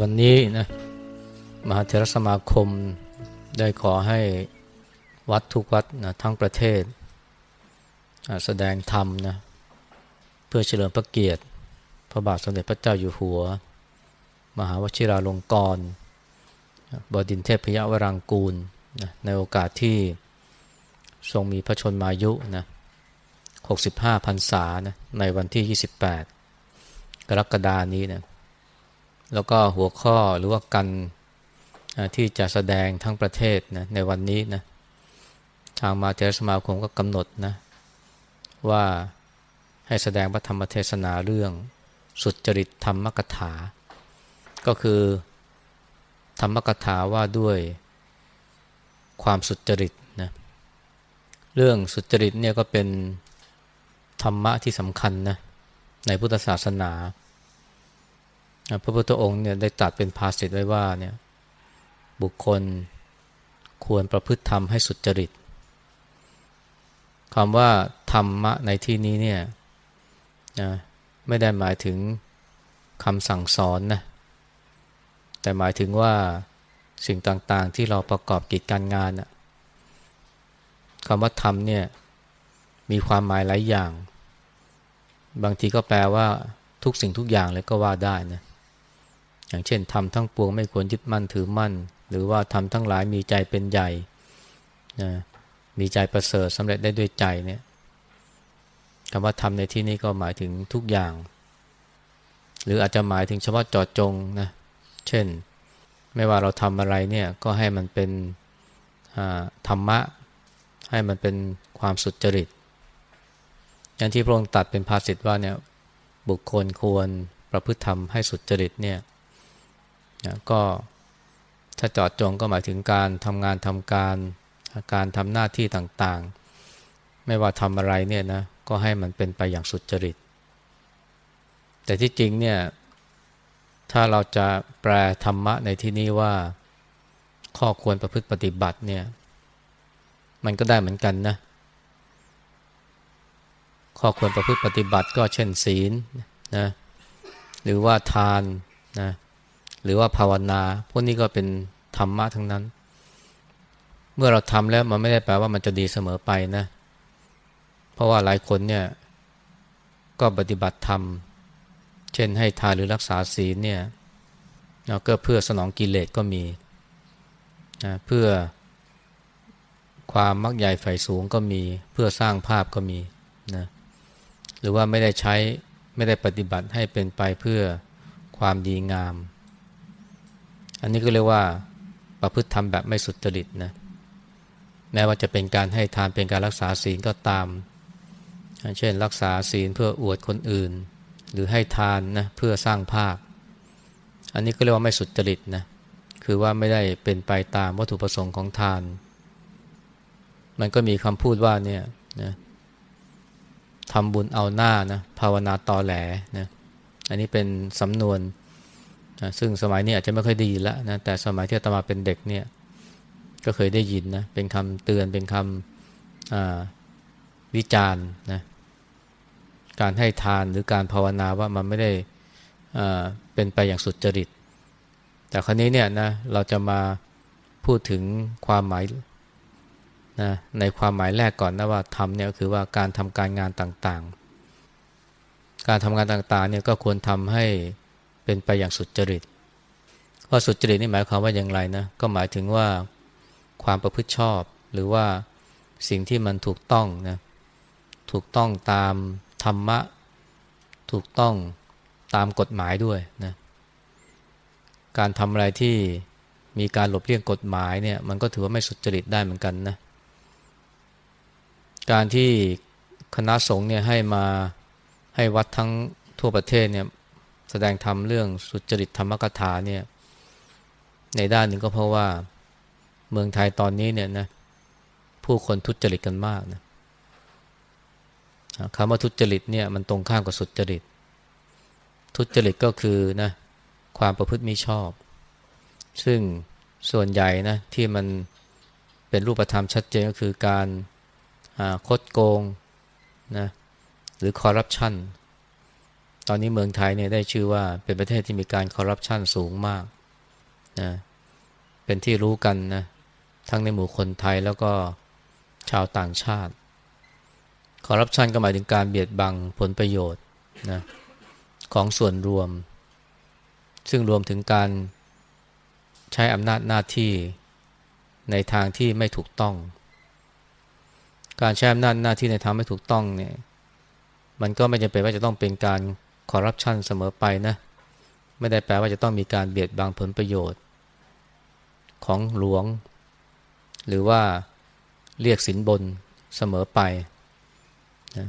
วันนี้นะมหาเถรสมาคมได้ขอให้วัดทุกวัดนะทั้งประเทศ แสดงธรรมนะเพื่อเฉลิมพระเกียรติ พระบาทสมเด็จพระเจ้าอยู่หัว มหาวชิราลงกรณ์บดินทรเทพยวรังกูลนะในโอกาสที่ทรงมีพระชนมายุนะ65พรรษานะในวันที่ 28 กรกฎานี้นะ แล้วก็หัวข้อหรือว่ากันที่จะแสดงทั้งประเทศนะในวันนี้นะทางมาเทรสมาคมก็กำหนดนะว่าให้แสดงพระธรรมเทศนาเรื่องสุจริตธรรมกถา ก็คือธรรมกถาว่าด้วยความสุจริตนะเรื่องสุจริตเนี่ยก็เป็นธรรมะที่สำคัญนะในพุทธศาสนา พระพุทธองค์เนี่ยได้ตรัสเป็นภาษิตไว้ว่าเนี่ยบุคคลควรประพฤติธรรมให้สุจริตคำว่าธรรมะในที่นี้เนี่ยนะไม่ได้หมายถึงคำสั่งสอนนะแต่หมายถึงว่าสิ่งต่างๆที่เราประกอบกิจการงานนะคำว่าธรรมเนี่ยมีความหมายหลายอย่าง บางทีก็แปลว่าทุกสิ่งทุกอย่างเลยก็ว่าได้นะ อย่างเช่นทำทั้งปวงไม่ควรยึดมั่นถือมั่น หรือว่าทำทั้งหลายมีใจเป็นใหญ่นะมีใจประเสริฐสำเร็จได้ด้วยใจเนี่ยคำว่าทำในที่นี้ก็หมายถึงทุกอย่าง หรืออาจจะหมายถึงเฉพาะจาะจงนะเช่น ไม่ว่าเราทำอะไรเนี่ยก็ให้มันเป็นธรรมะ ให้มันเป็นความสุจริตอย่างที่พระองค์ตัดเป็นภาษิตว่าเนี่ยบุคคลควรประพฤติธรรมให้สุจริตเนี่ย นะก็ถ้าจอดจงก็หมายถึงการทำงานทำการการทำหน้าที่ต่างๆ ไม่ว่าทำอะไรเนี่ยนะก็ให้มันเป็นไปอย่างสุจริต แต่ที่จริงเนี่ยถ้าเราจะแปลธรรมะในที่นี้ว่าข้อควรประพฤติปฏิบัติเนี่ยมันก็ได้เหมือนกันนะ ข้อควรประพฤติปฏิบัติก็เช่นศีลนะหรือว่าทานนะ หรือว่าภาวนาพวกนี้ก็เป็นธรรมะทั้งนั้น เมื่อเราทำแล้วมันไม่ได้แปลว่ามันจะดีเสมอไปนะ เพราะว่าหลายคนเนี่ยก็ปฏิบัติธรรม เช่นให้ทานหรือรักษาศีลเนี่ยก็เพื่อสนองกิเลสก็มีนะเพื่อความมักใหญ่ไฟสูงก็มี เพื่อสร้างภาพก็มีนะหรือว่าไม่ได้ใช้ไม่ได้ปฏิบัติให้เป็นไปเพื่อความดีงาม อันนี้ก็เรียกว่าประพฤติธรรมแบบไม่สุจริตนะแม้ว่าจะเป็นการให้ทานเป็นการรักษาศีลก็ตาม เช่นรักษาศีลเพื่ออวดคนอื่น หรือให้ทานนะเพื่อสร้างภาพ อันนี้ก็เรียกว่าไม่สุจริตนะคือว่าไม่ได้เป็นไปตามวัตถุประสงค์ของทาน มันก็มีคำพูดว่าเนี่ยนะทำบุญเอาหน้านะภาวนาตอแหลนะอันนี้เป็นสำนวน นะซึ่งสมัยนี้อาจจะไม่ค่อยดีแล้วนะแต่สมัยที่อาตมาเป็นเด็กเนี่ยก็เคยได้ยินนะเป็นคำเตือนเป็นคำวิจารณ์นะการให้ทานหรือการภาวนาว่ามันไม่ได้เป็นไปอย่างสุดจริต แต่ครั้นี้เนี่ยนะเราจะมาพูดถึงความหมายนะในความหมายแรกก่อนนะว่าทำเนี่ยก็คือว่าการทำการงานต่างๆ การทำงานต่างๆเนี่ยก็ควรทำให้ เป็นไปอย่างสุดจริตว่าสุดจริตนี่หมายความว่าอย่างไรนะก็หมายถึงว่าความประพฤติชอบ หรือว่าสิ่งที่มันถูกต้องนะถูกต้องตามธรรมะ ถูกต้องตามกฎหมายด้วยนะการทำอะไรที่มีการหลบเลี่ยงกฎหมายเนี่ยมันก็ถือว่าไม่สุจริตได้เหมือนกันนะการที่คณะสงฆ์เนี่ยให้มาให้วัดทั้งทั่วประเทศเนี่ย แสดงธรรมเรื่องสุจริตธรรมกถาเนี่ย ในด้านหนึ่งก็เพราะว่าเมืองไทยตอนนี้เนี่ยนะผู้คนทุจริตกันมากนะคำว่าทุจริตเนี่ยมันตรงข้ามกับสุจริต ทุจริตก็คือนะความประพฤติมิชอบ ซึ่งส่วนใหญ่นะที่มันเป็นรูปธรรมชัดเจนก็คือการคดโกงนะหรือคอร์รัปชัน ตอนนี้เมืองไทยเนี่ยได้ชื่อว่าเป็นประเทศที่มีการคอร์รัปชันสูงมากนะเป็นที่รู้กันนะทั้งในหมู่คนไทยแล้วก็ชาวต่างชาติคอร์รัปชันก็หมายถึงการเบียดบังผลประโยชน์นะของส่วนรวม ซึ่งรวมถึงการใช้อำนาจหน้าที่ในทางที่ไม่ถูกต้อง การใช้อำนาจหน้าที่ในทางไม่ถูกต้องเนี่ยมันก็ไม่จำเป็นว่าจะต้องเป็นการ คอร์รัปชันเสมอไปนะไม่ได้แปลว่าจะต้องมีการเบียดบังผลประโยชน์ ของหลวง หรือว่าเรียกสินบนเสมอไปนะ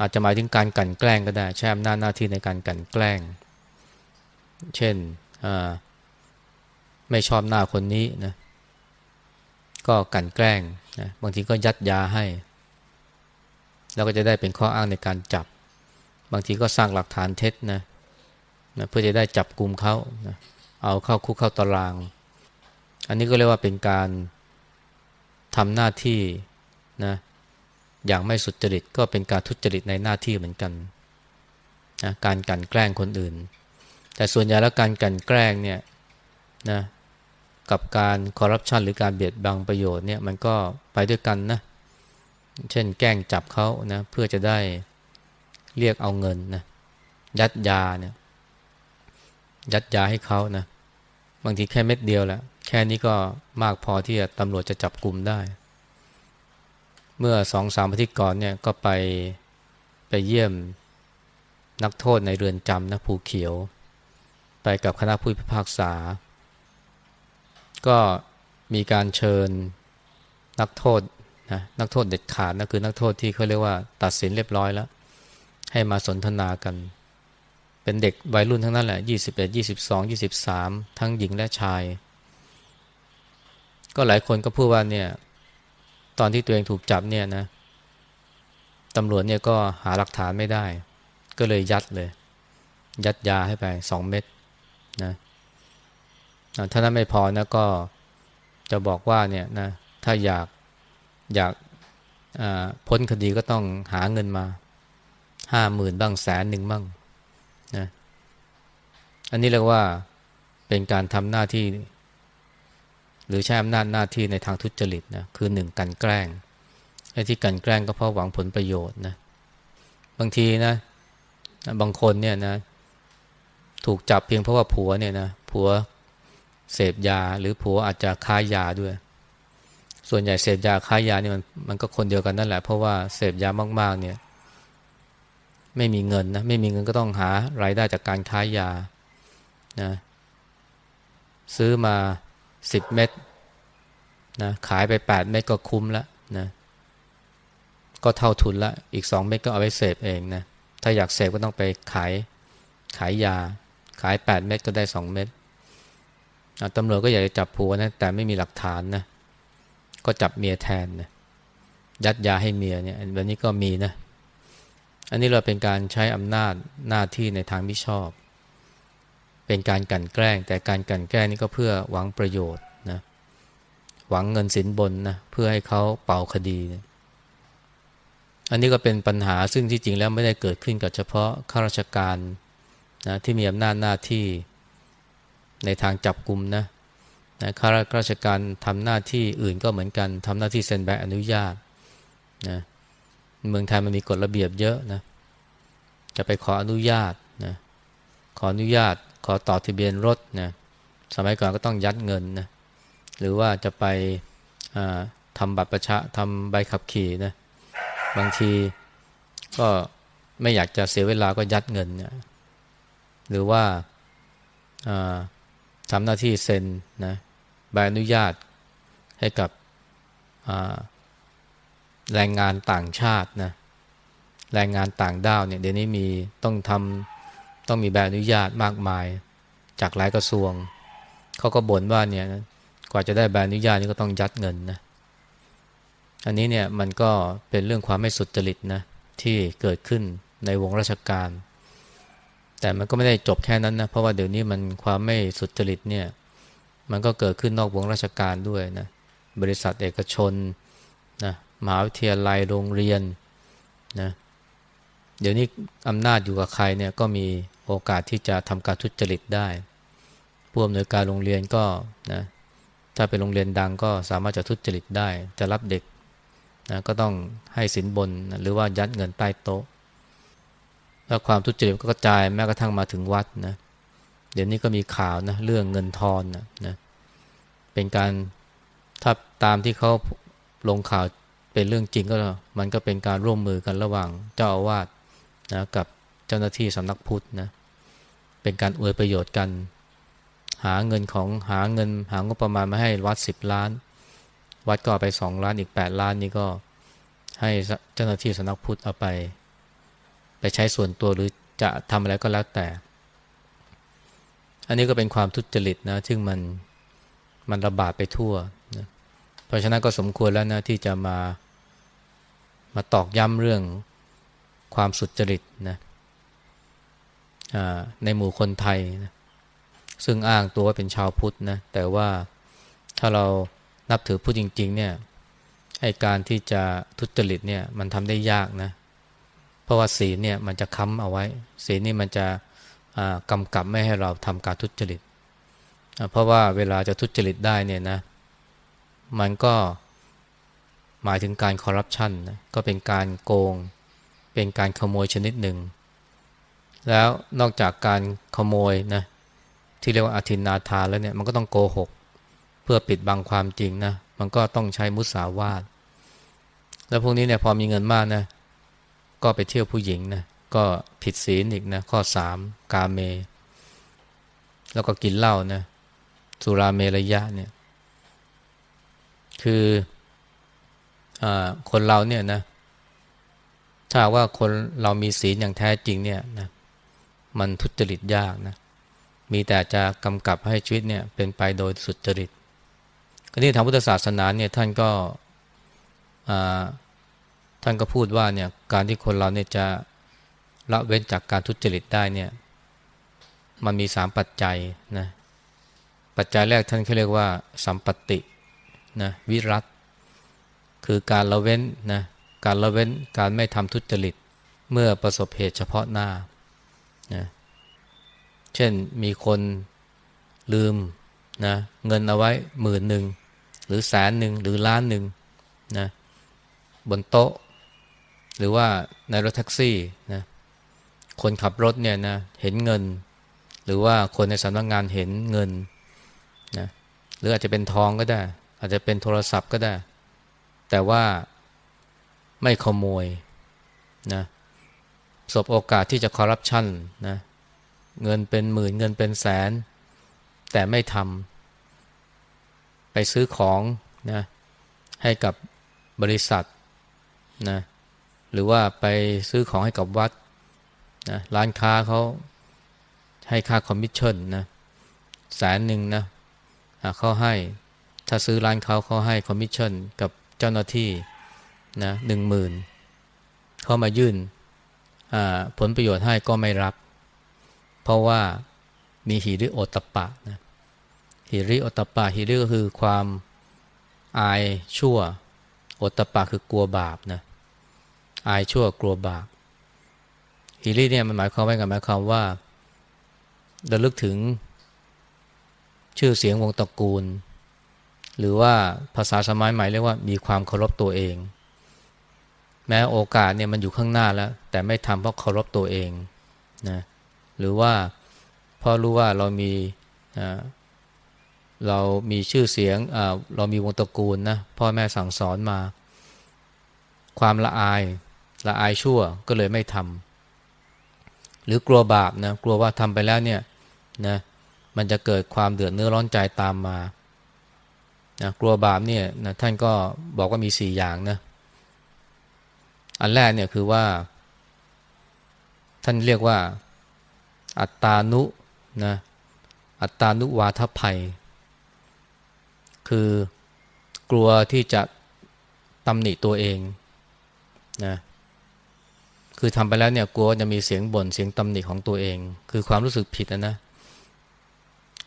อาจจะหมายถึงการกลั่นแกล้งก็ได้ใช้อำนาจหน้าที่ในการกลั่นแกล้ง เช่นไม่ชอบหน้าคนนี้นะก็กลั่นแกล้งนะบางทีก็ยัดยาให้ แล้วก็จะได้เป็นข้ออ้างในการจับ บางทีก็สร้างหลักฐานเท็จนะนะเพื่อจะได้จับกลุ่มเขานะเอาเข้าคุกเข้าตาราง อันนี้ก็เรียกว่าเป็นการทำหน้าที่นะอย่างไม่สุจริตก็เป็นการทุจริตในหน้าที่เหมือนกันนะการกันแกล้งคนอื่น แต่ส่วนใหญ่แล้วการกันแกล้งเนี่ยนะกับการคอร์รัปชันหรือการเบียดบังประโยชน์เนี่ยมันก็ไปด้วยกันนะเช่นแกล้งจับเขานะเพื่อจะได้ เรียกเอาเงินนะยัดยาเนี่ย ยัดยาให้เขานะบางทีแค่เม็ดเดียวแหละแค่นี้ก็มากพอที่ตำรวจจะจับกลุ่มได้ เมื่อสองสามอาทิตย์ก่อนเนี่ยก็ไปไปเยี่ยมนักโทษในเรือนจำนะภูเขียว ไปกับคณะผู้พิพากษา ก็มีการเชิญนักโทษนะนักโทษเด็ดขาดนะคือนักโทษที่เขาเรียกว่าตัดสินเรียบร้อยแล้ว ให้มาสนทนากัน เป็นเด็กวัยรุ่นทั้งนั้นแหละยี่สิบเอ็ดยี่สิบสองยี่สิบสามทั้งหญิงและชาย ก็หลายคนก็พูดว่าเนี่ยตอนที่ตัวเองถูกจับเนี่ยนะตำรวจเนี่ยก็หาหลักฐานไม่ได้ ก็เลยยัดเลย ยัดยาให้ไปสองเม็ดนะถ้านั้นไม่พอนะก็จะบอกว่าเนี่ยนะถ้าอยากอยากพ้นคดีก็ต้องหาเงินมา ห้าหมื่นบ้างแสนหนึ่งบ้างนะอันนี้เรียกว่าเป็นการทำหน้าที่ หรือใช้อำนาจหน้าที่ในทางทุจริตนะคือหนึ่งกันแกล้งไอ้ที่กันแกล้งก็เพราะหวังผลประโยชน์นะบางทีนะ บางคนเนี่ยนะ ถูกจับเพียงเพราะว่าผัวเนี่ยนะผัวเสพยาหรือผัวอาจจะค้ายาด้วย ส่วนใหญ่เสพยาค้ายานี่มันมันก็คนเดียวกันนั่นแหละเพราะว่าเสพยามากๆเนี่ย ไม่มีเงินนะไม่มีเงินก็ต้องหารายได้จากการค้ายานะซื้อมาสิบเม็ดนะขายไปแปดเม็ดก็คุ้มแล้วนะก็เท่าทุนละอีกสองเม็ดก็เอาไปเสพเองนะถ้าอยากเสพก็ต้องไปขายขายยา ขายแปดเม็ดก็ได้สองเม็ดตำรวจก็อยากจะจับผัวนะแต่ไม่มีหลักฐานนะก็จับเมียแทนนะยัดยาให้เมียเนี่ยแบบนี้ก็มีนะ อันนี้เราเป็นการใช้อำนาจหน้าที่ในทางมิชอบ เป็นการกันแกล้ง แต่การกันแกล้งนี่ก็เพื่อหวังประโยชน์นะหวังเงินสินบนนะเพื่อให้เขาเป่าคดีนะอันนี้ก็เป็นปัญหาซึ่งที่จริงแล้วไม่ได้เกิดขึ้นกับเฉพาะข้าราชการนะที่มีอำนาจหน้าที่ในทางจับกลุ่มนะนะข้าราชการทำหน้าที่อื่นก็เหมือนกันทำหน้าที่เซ็นใบอนุญาตนะ เมืองไทยมันมีกฎระเบียบเยอะนะจะไปขออนุญาตนะขออนุญาตขอต่อทะเบียนรถนะสมัยก่อนก็ต้องยัดเงินนะหรือว่าจะไปทำบัตรประชาทำใบขับขี่นะบางทีก็ไม่อยากจะเสียเวลาก็ยัดเงินนะหรือว่าทำหน้าที่เซ็นนะใบอนุญาตให้กับ แรงงานต่างชาตินะแรงงานต่างด้าวเนี่ยเดี๋ยวนี้มีต้องทำต้องมีใบอนุญาตมากมาย จากหลายกระทรวงเขาก็บ่นว่าเนี่ยกว่าจะได้ใบอนุญาตนี่ก็ต้องยัดเงินนะอันนี้เนี่ยมันก็เป็นเรื่องความไม่สุจริตนะที่เกิดขึ้นในวงราชการ แต่มันก็ไม่ได้จบแค่นั้นนะเพราะว่าเดี๋ยวนี้มันความไม่สุจริตเนี่ยมันก็เกิดขึ้นนอกวงราชการด้วยนะบริษัทเอกชนนะ มหาวิทยาลัยโรงเรียนนะเดี๋ยวนี้อำนาจอยู่กับใครเนี่ยก็มีโอกาสที่จะทำการทุจริตได้ ผู้อำนวยการโรงเรียนก็นะถ้าเป็นโรงเรียนดังก็สามารถจะทุจริตได้ จะรับเด็กนะก็ต้องให้สินบนนะหรือว่ายัดเงินใต้โต๊ะ แล้วความทุจริตก็กระจายแม้กระทั่งมาถึงวัดนะเดี๋ยวนี้ก็มีข่าวนะเรื่องเงินทอนนะนะเป็นการถ้าตามที่เขาลงข่าว เป็นเรื่องจริงก็มันก็เป็นการร่วมมือกันระหว่างเจ้าอาวาสนะกับเจ้าหน้าที่สำนักพุทธนะเป็นการอวยประโยชน์กัน หาเงินของหาเงินหางบประมาณมาให้วัดสิบล้าน วัดก็ไปสองล้านอีกแปดล้านนี่ก็ให้เจ้าหน้าที่สำนักพุทธเอาไป ไปใช้ส่วนตัวหรือจะทำอะไรก็แล้วแต่ อันนี้ก็เป็นความทุจริตนะซึ่งมันมันระบาดไปทั่วนะเพราะฉะนั้นก็สมควรแล้วนะที่จะมา มาตอกย้ำเรื่องความสุจริตนะในหมู่คนไทยนะซึ่งอ้างตัวว่าเป็นชาวพุทธนะแต่ว่าถ้าเรานับถือพุทธจริง ๆ เนี่ยไอการที่จะทุจริตเนี่ยมันทำได้ยากนะ เพราะว่าศีลเนี่ยมันจะค้ำเอาไว้ ศีลนี่มันจะกำกับไม่ให้เราทำการทุจริต เพราะว่าเวลาจะทุจริตได้เนี่ยนะ มันก็ หมายถึงการคอร์รัปชันนะก็เป็นการโกง เป็นการขโมยชนิดหนึ่ง แล้วนอกจากการขโมยนะที่เรียกว่าอาทินนาทาแล้วเนี่ยมันก็ต้องโกหก เพื่อปิดบังความจริงนะมันก็ต้องใช้มุสาวาทแล้วพวกนี้เนี่ยพอมีเงินมากนะก็ไปเที่ยวผู้หญิงนะก็ผิดศีลอีกนะข้อสามกาเม แล้วก็กินเหล้านะสุราเมรยะเนี่ยคือ คนเราเนี่ยนะถ้าว่าคนเรามีศีลอย่างแท้จริงเนี่ยนะมันทุจริตยากนะมีแต่จะกำกับให้ชีวิตเนี่ยเป็นไปโดยสุจริตก็นี่ทางพุทธศาสนาเนี่ยท่านก็ท่านก็พูดว่าเนี่ยการที่คนเราเนี่ยจะละเว้นจากการทุจริตได้เนี่ยมันมีสามปัจจัยนะปัจจัยแรกท่านเขาเรียกว่า สัมปตินะวิรัต คือการละเว้นนะการละเว้นการไม่ทำทุจริตเมื่อประสบเหตุเฉพาะหน้านะเช่นมีคนลืมนะเงินเอาไว้หมื่นหนึ่งหรือแสนหนึ่งหรือล้านหนึ่งนะบนโต๊ะ หรือว่าในรถแท็กซี่นะคนขับรถเนี่ยนะเห็นเงิน หรือว่าคนในสำนักงงานเห็นเงินนะหรืออาจจะเป็นทองก็ได้ อาจจะเป็นโทรศัพท์ก็ได้ แต่ว่าไม่ขโมยนะสบโอกาสที่จะคอร์รัปชันนะเงินเป็นหมื่นเงินเป็นแสน แต่ไม่ทำไปซื้อของนะให้กับบริษัทนะหรือว่าไปซื้อของให้กับวัดนะร้านค้าเขาให้ค่าคอมมิชชั่นนะแสนหนึ่งนะเขาให้ถ้าซื้อร้านเขาเขาให้คอมมิชชั่นกับ เจ้าหน้าที่นะหนึ่งหมื่นเขามายื่นผลประโยชน์ให้ก็ไม่รับ เพราะว่ามีหิริโอตปะนะหิริโอตปะหิริก็คือความอายชั่วโอตปะคือกลัวบาปนะอายชั่วกลัวบาปฮิริเนี่ยมันหมายความว่าไงหมายความว่าระลึกถึงชื่อเสียงวงตระกูล หรือว่าภาษาสมัยใหม่เรียกว่ามีความเคารพตัวเอง แม้โอกาสเนี่ยมันอยู่ข้างหน้าแล้ว แต่ไม่ทำเพราะเคารพตัวเองนะหรือว่าเพราะรู้ว่าเรามีเรามีชื่อเสียงเรามีวงตระกูลนะพ่อแม่สั่งสอนมา ความละอายละอายชั่วก็เลยไม่ทำหรือกลัวบาปนะกลัวว่าทำไปแล้วเนี่ยนะมันจะเกิดความเดือดเนื้อร้อนใจตามมา นะกลัวบาปเนี่ยนะท่านก็บอกว่ามีสี่อย่างนะอันแรกเนี่ยคือว่า ท่านเรียกว่า อัตตานุนะอัตตานุวาทภัย คือกลัวที่จะตำหนิตัวเองนะคือทำไปแล้วเนี่ยกลัวจะมีเสียงบ่นเสียงตำหนิของตัวเอง คือความรู้สึกผิดนะนะ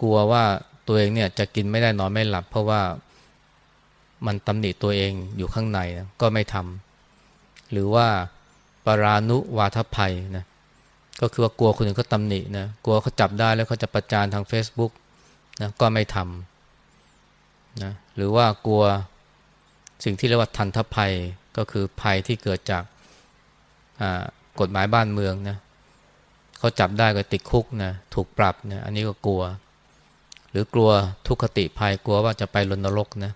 กลัวว่า ตัวเองเนี่ยจะกินไม่ได้นอนไม่หลับ เพราะว่ามันตำหนิตัวเองอยู่ข้างในก็ไม่ทำหรือว่าปรานุวาทภัยนะก็คือว่ากลัวคนอื่นเขาตำหนินะกลัวเขาจับได้แล้วเขาจะประจานทาง Facebook นะก็ไม่ทำนะหรือว่ากลัวสิ่งที่เรียกว่าทันทภัยก็คือภัยที่เกิดจากกฎหมายบ้านเมืองนะเขาจับได้ก็ติดคุกนะถูกปรับนะอันนี้ก็กลัว หรือกลัวทุกขติภัยกลัวว่าจะไปลนรกนะ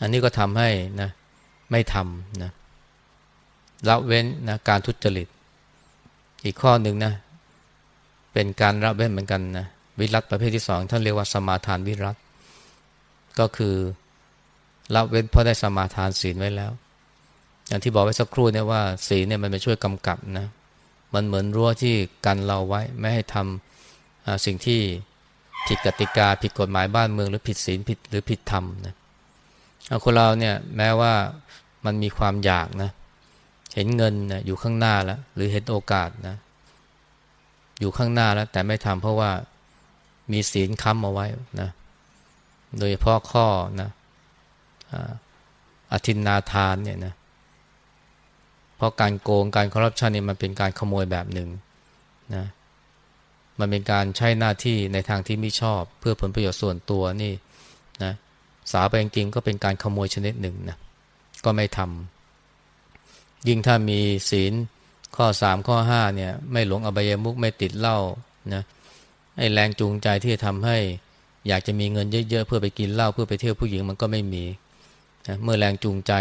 อันนี้ก็ทำให้นะไม่ทำนะละเว้นนะการทุจริต อีกข้อหนึ่งนะ เป็นการละเว้นเหมือนกันนะวิรัตประเภทที่สองท่านเรียกว่าสมาทานวิรัตก็คือละเว้นเพราะได้สมาทานศีลไว้แล้ว อย่างที่บอกไว้สักครู่เนี่ยว่าศีลเนี่ยมันไปช่วยกำกับนะมันเหมือนรั้วที่กันเราไว้ ไม่ให้ทำสิ่งที่ ผิดกติกา ผิดกฎหมายบ้านเมือง หรือผิดศีลผิดหรือผิดธรรมนะคนเราเนี่ยแม้ว่ามันมีความอยากนะเห็นเงินนะอยู่ข้างหน้าแล้วหรือเห็นโอกาสนะอยู่ข้างหน้าแล้ว แต่ไม่ทำเพราะว่ามีศีลค้ำเอาไว้นะโดยเฉพาะข้อนะอธินนาทานเนี่ยนะเพราะการโกงการคอร์รัปชันนี่มันเป็นการขโมยแบบหนึ่งนะ มันเป็นการใช้หน้าที่ในทางที่ไม่ชอบ เพื่อผลประโยชน์ส่วนตัวนี่นะสาไปจริงก็เป็นการขโมยชนิดหนึ่งนะก็ไม่ทำยิ่งถ้ามีศีลข้อสามข้อห้าเนี่ยไม่หลงอบายมุกไม่ติดเหล้านะไอ้แรงจูงใจที่จะทำให้อยากจะมีเงินเยอะๆเพื่อไปกินเหล้าเพื่อไปเที่ยวผู้หญิงมันก็ไม่มีนะเมื่อแรงจูงใจ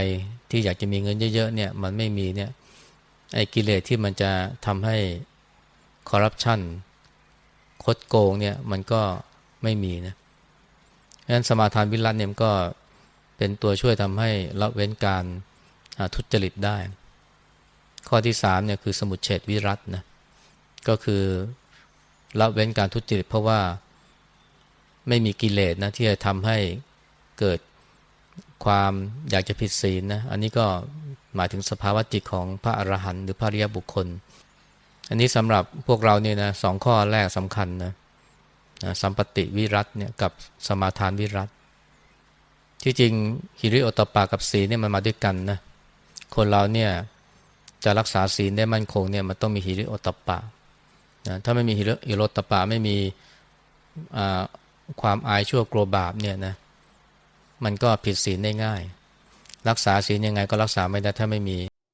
ที่อยากจะมีเงินเยอะๆเนี่ยมันไม่มีเนี่ยไอ้กิเลสที่มันจะทำให้คอร์รัปชัน ดโกงเนี่ยมันก็ไม่มีนะดังนั้นสมาทานวิรัตเนี่ยก็เป็นตัวช่วยทำให้ละเว้นการทุจริตได้ ข้อที่สามเนี่ยคือสมุดเฉดวิรัตนะก็คือละเว้นการทุจริตเพราะว่าไม่มีกิเลสนะที่จะทำให้เกิดความอยากจะผิดศีลนะอันนี้ก็หมายถึงสภาวะจิตของพระอรหันต์หรือพระริยบุคคล อันนี้สำหรับพวกเราเนี่ยนะสองข้อแรกสำคัญนะสัมปติวิรัตเนี่ยกับสมาทานวิรัตที่จริงฮิริโอตปากับศีลเนี่ยมันมาด้วยกันนะคนเราเนี่ยจะรักษาศีลได้มั่นคงเนี่ยมันต้องมีฮิริโอตปานะถ้าไม่มีฮิริโอตปาไม่มีความอายชั่วกลัวบาปเนี่ยนะมันก็ผิดศีลได้ง่าย รักษาศีลยังไงก็รักษาไม่ได้ถ้าไม่มี